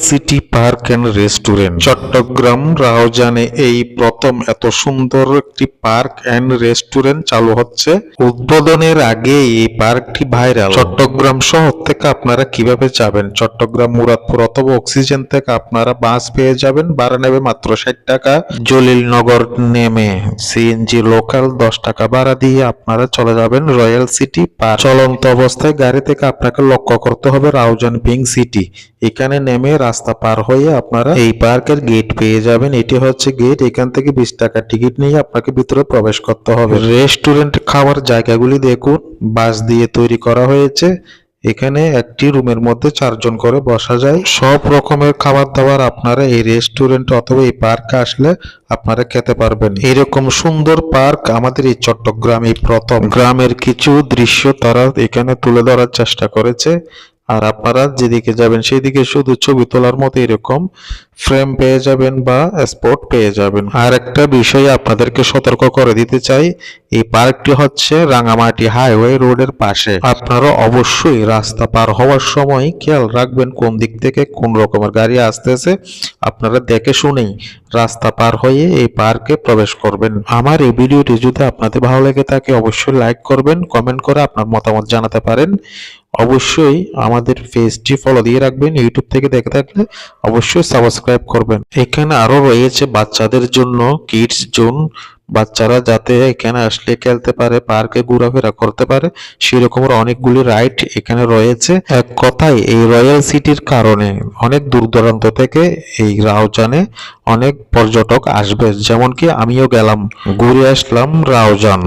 City park and restaurant Chittagong রাউজানে এই প্রথম এত সুন্দর একটি পার্ক অ্যান্ড রেস্টুরেন্ট চালু হচ্ছে। উদ্বোধনের আগে এই পার্কটি ভাইরাল চট্টগ্রাম শহর থেকে আপনারা কীভাবে যাবেন? চট্টগ্রাম, মুরাদপুর অথবা অক্সিজেন থেকে আপনারা বাস পেয়ে যাবেন। ভাড়া নেবে মাত্র ষাট টাকা। জলিলনগর নেমে সিএনজি লোকাল দশ টাকা ভাড়া দিয়ে আপনারা চলে যাবেন রয়্যাল সিটি পার্ক চলন্ত অবস্থায় গাড়ি থেকে আপনাকে লক্ষ্য করতে হবে রাউজান পিং সিটি এখানে নেমে রাস্তা পার হয়ে আপনারা এই পার্কের গেট পেয়ে যাবেন। এটি হচ্ছে গেট এখান থেকে বিশ টাকা টিকিট নিয়ে আপনাকে ভিতরে প্রবেশ করতে হবে। রেস্টুরেন্ট খাওয়ার জায়গাগুলি দেখুন। বাঁশ দিয়ে তৈরি করা হয়েছে। এখানে একটি রুমের মধ্যে চারজন করে বসা যায়। সব রকমের খাবার দাবার আপনারা এই রেস্টুরেন্ট অথবা এই পার্কে আসলে আপনারা খেতে পারবেন। এরকম সুন্দর পার্ক আমাদের এই চট্টগ্রামে প্রথম। গ্রামের কিছু দৃশ্য তারা এখানে তুলে ধরার চেষ্টা করেছে। আর আপনারা যেদিকে যাবেন সেদিকে শুধু ছবি তোলার মতো এরকম ফ্রেম পেয়ে যাবেন বা স্পট পেয়ে যাবেন। আর একটা বিষয় আপনাদেরকে সতর্ক করে দিতে চাই, এই পার্কটি হচ্ছে রাঙামাটি হাইওয়ে রোডের পাশে। আপনারা অবশ্যই রাস্তা পার হওয়ার সময় খেয়াল রাখবেন কোন দিক থেকে কোন রকমের গাড়ি আসতেছে। আপনারা দেখে শুনেই রাস্তা পার হয়ে এই পার্কে প্রবেশ করবেন। আমার এই ভিডিওটি যদি আপনাদের ভালো লেগে থাকে, অবশ্যই লাইক করবেন, কমেন্ট করে আপনার মতামত জানাতে পারেন। অবশ্যই আমাদের পেজটি ফলো দিয়ে রাখবেন। ইউটিউব থেকে দেখে থাকলে অবশ্যই সাবস্ক্রাইব করবেন। এখানে আরও রয়েছে বাচ্চাদের জন্য কিডস জোন বাচ্চারা যাতে এখানে আসলে খেলতে পারে পার্কে ঘোরাফেরা করতে পারে, সেরকমের অনেকগুলি রাইড এখানে রয়েছে। এক কথায় এই রয়্যাল সিটির কারণে অনেক দূর দূরান্ত থেকে এই রাউজানে অনেক পর্যটক আসবে। যেমন কি আমিও গেলাম, ঘুরে আসলাম রাউজান।